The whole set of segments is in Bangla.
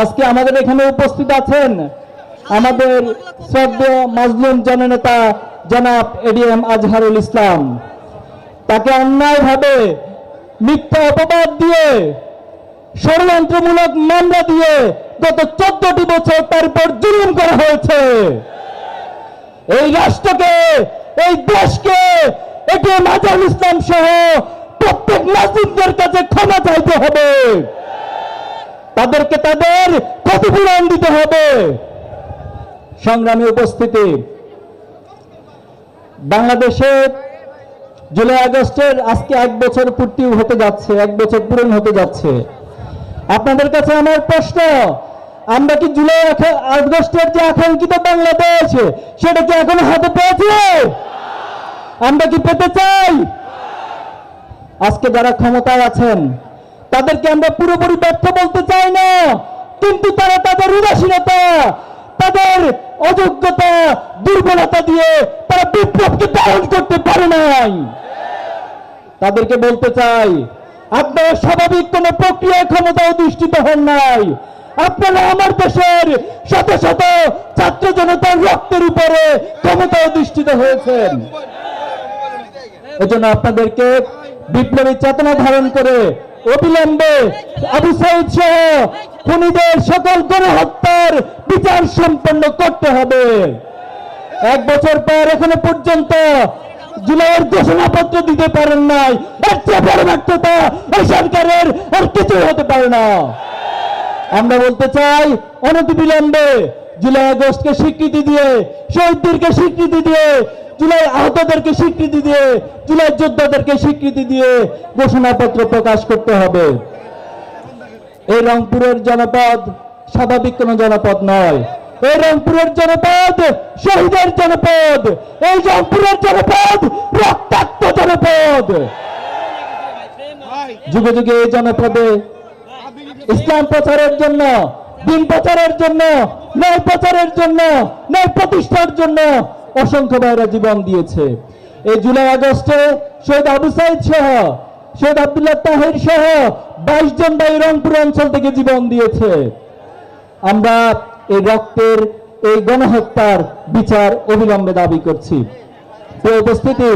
আজকে আমাদের এখানে উপস্থিত আছেন আমাদের শ্রদ্ধেয় মাজলুম জননেতা জনাব এডিএম আজহারুল ইসলাম। তাকে অন্যায়ভাবে মিথ্যা অপবাদ দিয়ে, ষড়যন্ত্রমূলক মামলা দিয়ে গত চোদ্দটি বছর তার উপর জুলুম করা হয়েছে। এই রাষ্ট্রকে, এই দেশকে এটিএম আজহারুল ইসলাম সহ প্রত্যেক নাজিমদের কাছে ক্ষমা চাইতে হবে। তাদেরকে তাদের ক্ষতিপূরণ দিতে হবে। সংগ্রামী উপস্থিতি বাংলাদেশে জুলাই আগস্টের আজকে এক বছর পূর্তি হতে যাচ্ছে, এক বছর পূরণ হতে যাচ্ছে। আপনাদের কাছে আমার প্রশ্ন, আমরা কি জুলাই আগস্টের যে আকাঙ্ক্ষিত বাংলাদেশ, সেটা কি এখনও হাতে পেয়েছি? আমরা কি পেতে চাই? আজকে যারা ক্ষমতায় আছেন তাদেরকে আমরা পুরোপুরি ব্যর্থ বলতে চাই না। কিন্তু তারা তাদের উদাসীনতা, তাদের অযোগ্যতা, দুর্বলতা দিয়ে তারা বিপ্লবকে পালন করতে পারে নাই। তাদেরকে বলতে চাই, আপনারা স্বাভাবিক কোন প্রক্রিয়ায় ক্ষমতা অধিষ্ঠিত হন নাই। আপনারা আমার দেশের শত শত ছাত্র জনতার রক্তের উপরে ক্ষমতা অধিষ্ঠিত হয়েছেন। এজন্য আপনাদেরকে বিপ্লবী চেতনা ধারণ করে অবিলম্বে আবু সহ খুনিদের সকল গণহত্যার বিচার সম্পন্ন করতে হবে। এক বছর পর এখনও পর্যন্ত জুলাইয়ের ঘোষণাপত্র দিতে পারেন নাই। এর এই সরকারের আর কিছু হতে পারে না। আমরা বলতে চাই, অনতিবিলম্বে জুলাই আগস্টকে স্বীকৃতি দিয়ে, শহীদদেরকে স্বীকৃতি দিয়ে জুলাই আহতদেরকে স্বীকৃতি দিয়ে, জুলাই যোদ্ধাদেরকে স্বীকৃতি দিয়ে ঘোষণাপত্র প্রকাশ করতে হবে। এই রংপুরের জনপদ স্বাভাবিক কোন জনপদ নয়। এই রংপুরের জনপদ শহীদের জনপদ। এই রংপুরের জনপদ রক্তাক্ত জনপদ। যুগে যুগে এই জনপদে ইসলাম প্রচারের জন্য, দিন প্রচারের জন্য, ন্যায় প্রচারের জন্য, ন্যায় প্রতিষ্ঠার জন্য অসংখ্য ভাইরা জীবন দিয়েছে। এই জুলাই, আগস্টে শহীদ আবু সাইদ সহ, শহীদ আব্দুল্লাহ তাহির সহ বাইশ জন ভাই রংপুর অঞ্চল থেকে জীবন দিয়েছে। আমরা এই রক্তের এই গণহত্যার বিচার অবিলম্বে দাবি করছি। উপস্থিতি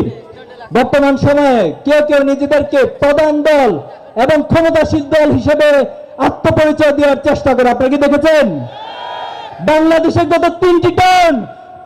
বর্তমান সময়ে কেউ কেউ নিজেদেরকে প্রধান দল এবং ক্ষমতাশীল দল হিসেবে আত্মপরিচয় দেওয়ার চেষ্টা করে। আপনারা কি দেখেছেন? বাংলাদেশে গত তিনটি টার্ম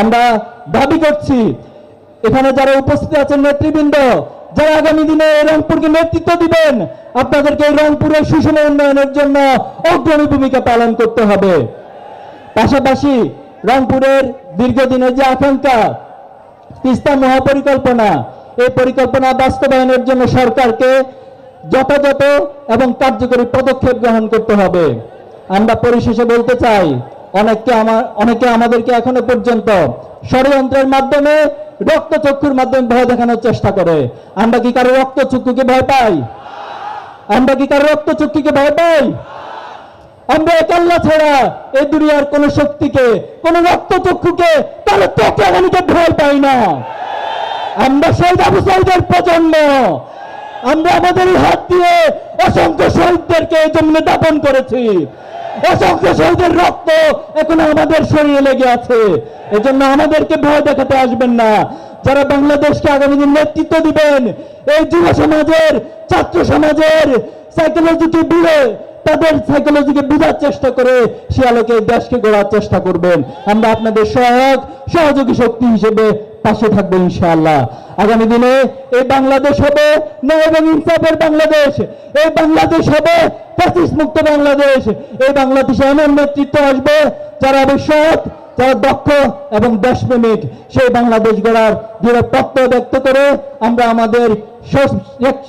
আমরা দাবি করছি, এখানে যারা উপস্থিত আছেন নেতৃবৃন্দ, যারা আগামী দিনে রংপুরকে নেতৃত্ব দিবেন, আপনাদেরকে রংপুরের সুষম উন্নয়নের জন্য অগ্রণী ভূমিকা পালন করতে হবে। পাশাপাশি রংপুরের দীর্ঘদিনের যে আকাঙ্ক্ষা, তিস্তা মহাপরিকল্পনা, এই পরিকল্পনা বাস্তবায়নের জন্য সরকারকে যথাযথ এবং কার্যকরী পদক্ষেপ গ্রহণ করতে হবে। আমরা পরিশেষে বলতে চাই অনেককে আমার, অনেকে আমাদেরকে এখনও পর্যন্ত ষড়যন্ত্রের মাধ্যমে রক্তচক্ষুর মাধ্যমে ভয় দেখানোর চেষ্টা করে। আমরা কি কারও রক্তচক্ষুকে ভয় পাই? আমরা কি কারও রক্তচক্ষুকে ভয় পাই? আমরা এক আল্লাহ ছাড়া এই দুনিয়ার কোন শক্তিকে, কোন রক্তচক্ষুকে কারও চোখে আমাকে ভয় পাই না। আমরা শহীদ আবু সাইদের প্রজন্ম। আমরা আমাদের হাত দিয়ে অসংখ্য শহীদদেরকে এই জমিনে দাপন করেছি। রক্ত এখন আমাদের শরীরে লেগে আছে। এজন্য আমাদেরকে ভয় দেখাতে আসবেন না। যারা বাংলাদেশকে আগামী দিন নেতৃত্ব দিবেন, এই যুব সমাজের, ছাত্র সমাজের সাইকোলজিকে বুড়ে তাদের সাইকোলজিকে বোঝার চেষ্টা করে সে আলোকে দেশকে গড়ার চেষ্টা করবেন। আমরা আপনাদের সহায়ক, সহযোগী শক্তি হিসেবে পাশে থাকব ইনশাআল্লাহ। আগামী দিনে এই বাংলাদেশ হবে ন্যায় এবং ইনসাফের বাংলাদেশ। এই বাংলাদেশ হবে ফ্যাসিস্ট মুক্ত বাংলাদেশ। এই বাংলাদেশে এমন নেতৃত্ব আসবে যারা সৎ যারা দক্ষ এবং দেশপ্রেমিক। সেই বাংলাদেশ গড়ার দৃঢ় প্রত্যয় ব্যক্ত করে আমরা আমাদের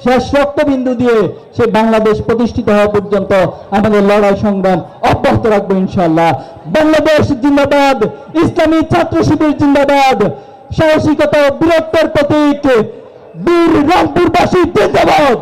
শেষ রক্তবিন্দু দিয়ে সেই বাংলাদেশ প্রতিষ্ঠিত হওয়া পর্যন্ত আমাদের লড়াই সংগ্রাম অব্যাহত রাখব ইনশাল্লাহ বাংলাদেশ জিন্দাবাদ, ইসলামী ছাত্র শিবির জিন্দাবাদ। সাহসিকতা বীরত্বের প্রতীক বীর রংপুরবাসী জিন্দাবাদ।